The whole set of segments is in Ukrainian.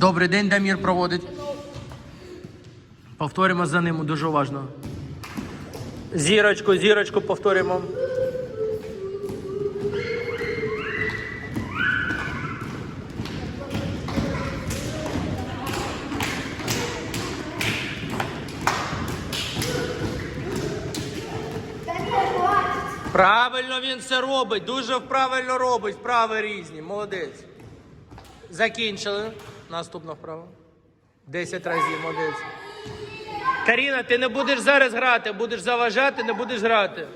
Добрий день, Дамір проводить. Повторюємо за ним дуже уважно. Зірочку, зірочку повторюємо. Правильно він це робить, дуже правильно робить, вправи різні, молодець. Закінчили. Наступна вправа. Десять разів, молодець. Каріна, ти не будеш зараз грати, будеш заважати, не будеш грати.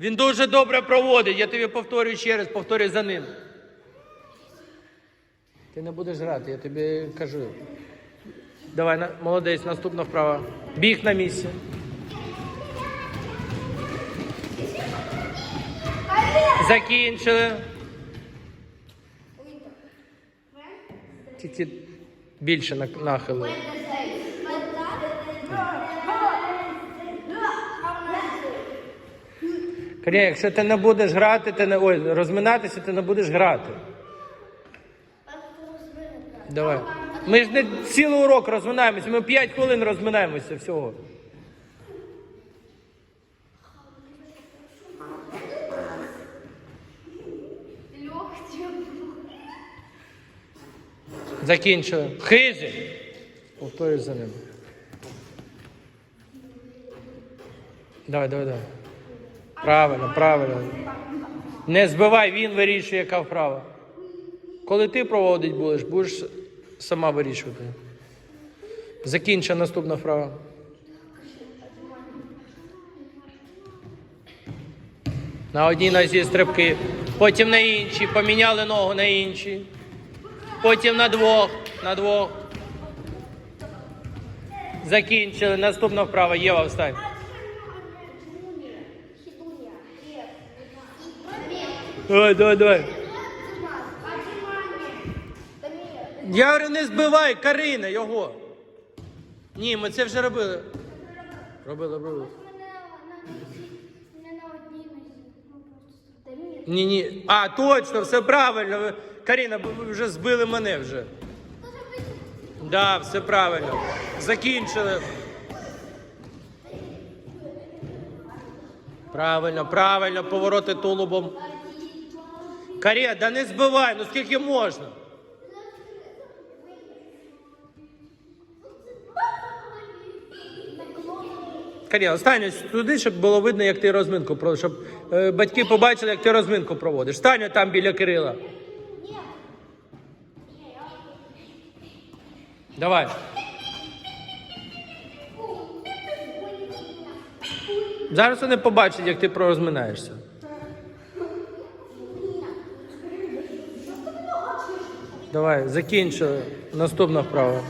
Він дуже добре проводить, я тобі повторюю ще раз, повторюй за ним. Ти не будеш грати, я тобі кажу. Давай, молодець, наступна вправа. Біг на місці. Закінчили. Тільки більше на- нахили. Карія, якщо ти не будеш грати, ти не ой, розминатися, ти не будеш грати. Давай. Ми ж не цілий урок розминаємося, ми 5 хвилин розминаємося всього. Закінчили. Хижі. Повторюй за ним. Давай, давай, давай. Правильно, правильно. Не збивай, він вирішує, яка вправа. Коли ти проводить будеш, будеш сама вирішувати. Закінча наступна вправа. На одній нозі стрибки, потім на іншій, поміняли ногу на іншій. Потім на двох, на двох. Закінчили. Наступна вправа. Єва, встань. Давай, давай, давай. Я говорю, не збивай Карина його. Ні, ми це вже робили. Робили, робили. Ні, ні. А, точно, все правильно. Каріна, ви вже збили мене вже. Да, все правильно. Закінчили. Правильно, правильно, повороти тулубом. Карія, да не збивай, ну скільки можна? Карія, останнє туди, щоб було видно, як ти розминку проводиш, щоб е, батьки побачили, як ти розминку проводиш. Стань там біля Кирила. Давай. Зараз вони побачать, як ти пророзминаєшся. Давай, закінчили. Наступна вправа.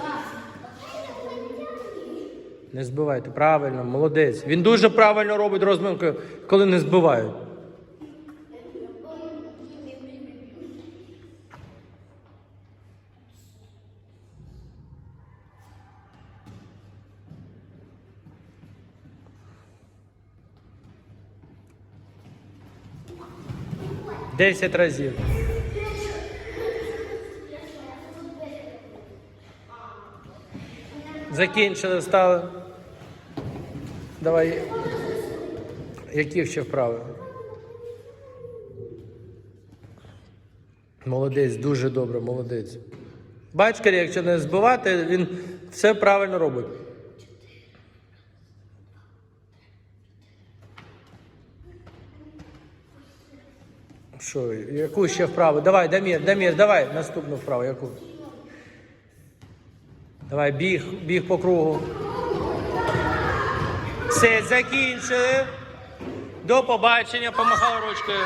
Не збивайте. Правильно, молодець. Він дуже правильно робить розминку, коли не збивають. Десять разів. Закінчили, встали. Давай. Які ще вправи? Молодець, дуже добре, молодець. Бач, якщо не збивати, він все правильно робить. Що, яку ще вправу? Давай, Дамір, Дамір, давай наступну вправу, яку? Давай, біг, біг по кругу. Все, закінчили. До побачення, помахав ручкою.